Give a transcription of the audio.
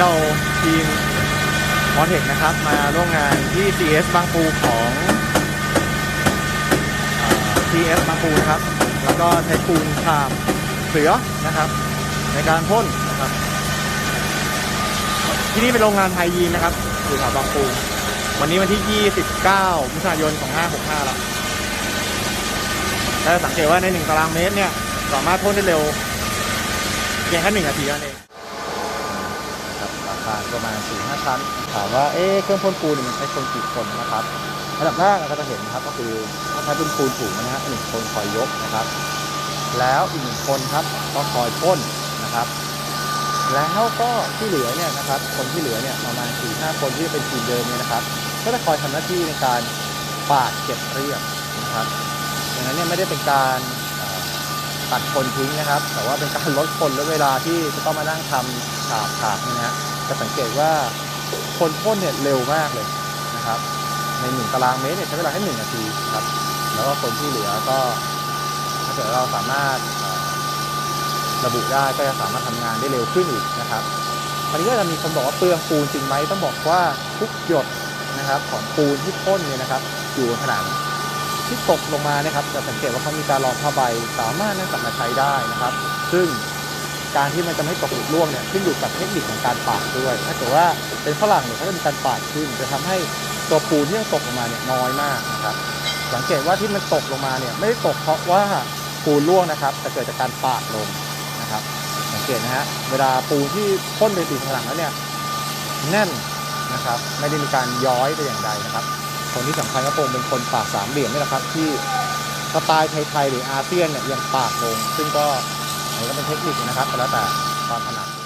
เราทีมมอเทคนะครับ มาร่วมงานที่ CS บางปูของเอ่อ CS บางปูนะครับ แล้วก็ใช้ปูนคามเสือนะครับ ในการพ่นนะครับ ที่นี่เป็นโรงงานไทยยีนนะครับอยู่แถวบางปู วันนี้วันที่ 29มิถุนายน 2565แล้วถ้าสังเกตว่าใน 1 ตารางเมตรเนี่ย สามารถพ่นได้เร็วเพียงแค่หนึ่งนาทีเท่านั้นเอง ครับอาคารประมาณ4-5ชั้น ถามว่าเอ๊ะเครื่องพ่นปูนเนี่ยมันใช้คนกี่คนนะครับระดับแรกเราก็จะเห็นนะครับก็คือเขาใช้เป็นปูนถูกนะฮะหนึ่งคนคอยยกนะครับ แล้วอีกหนึ่งคนครับก็คอยพ่นนะครับ แล้วก็ที่เหลือเนี่ยนะครับคนที่เหลือเนี่ยประมาณ4ี่ห้าคนที่เป็นทีมเดิมเนี่ยนะครับ ก็จะคอยทำหน้าที่ในการปาดเก็บเรียบนะครับดังนั้นเนี่ยไม่ได้เป็นการตัดคนทิ้งนะครับ แต่ว่าเป็นการลดคนและเวลาที่จะต้องมานั่งทำฉาบฉาบเนี่ยนะฮะ จะสังเกตว่าคนพ่นเนี่ยเร็วมากเลยนะครับ ในหนึ่งตารางเมตรเนี่ยใช้เวลาแค่หนึ่งนาทีครับ แล้วก็คนที่เหลือก็ถ้าเกิดเราสามารถระบุได้ก็จะสามารถทำงานได้เร็วขึ้นอีกนะครับอันนี้ก็จะมีคนบอกว่าเปลืองปูนจริงไหมต้องบอกว่าทุกหยดนะครับของปูนที่พ่นเนี่ยนะครับ อยู่บนผนังที่ตกลงมานะครับจะสังเกตว่าเขามีการรองผ้าใบสามารถนำกลับมาใช้ได้นะครับ ซึ่ง การที่มันจะไม่ตกหลุดร่วงเนี่ยขึ้นอยู่กับเทคนิคของการปาดด้วย ถ้าเกิดว่าเป็นฝรั่งเนี่ยเขาจะมีการปาดขึ้นจะทำให้ตัวปูนที่ตกลงมาเนี่ยน้อยมากนะครับ สังเกตว่าที่มันตกลงมาเนี่ยไม่ได้ตกเพราะว่าปูนร่วงนะครับ แต่เกิดจากการปาดลงนะครับ สังเกตนะฮะเวลาปูนที่พ่นไปติดผนังแล้วเนี่ยแน่นนะครับ ไม่ได้มีการย้อยไปอย่างใดนะครับ คนที่สำคัญก็คงเป็นคนปากสามเหลี่ยมนี่แหละครับ ที่สไตล์ไทยๆหรืออาเซียนเนี่ยยังปากลง ซึ่งก็ นี้ก็เป็นเทคนิคนะครับก็แล้วแต่ความถนัด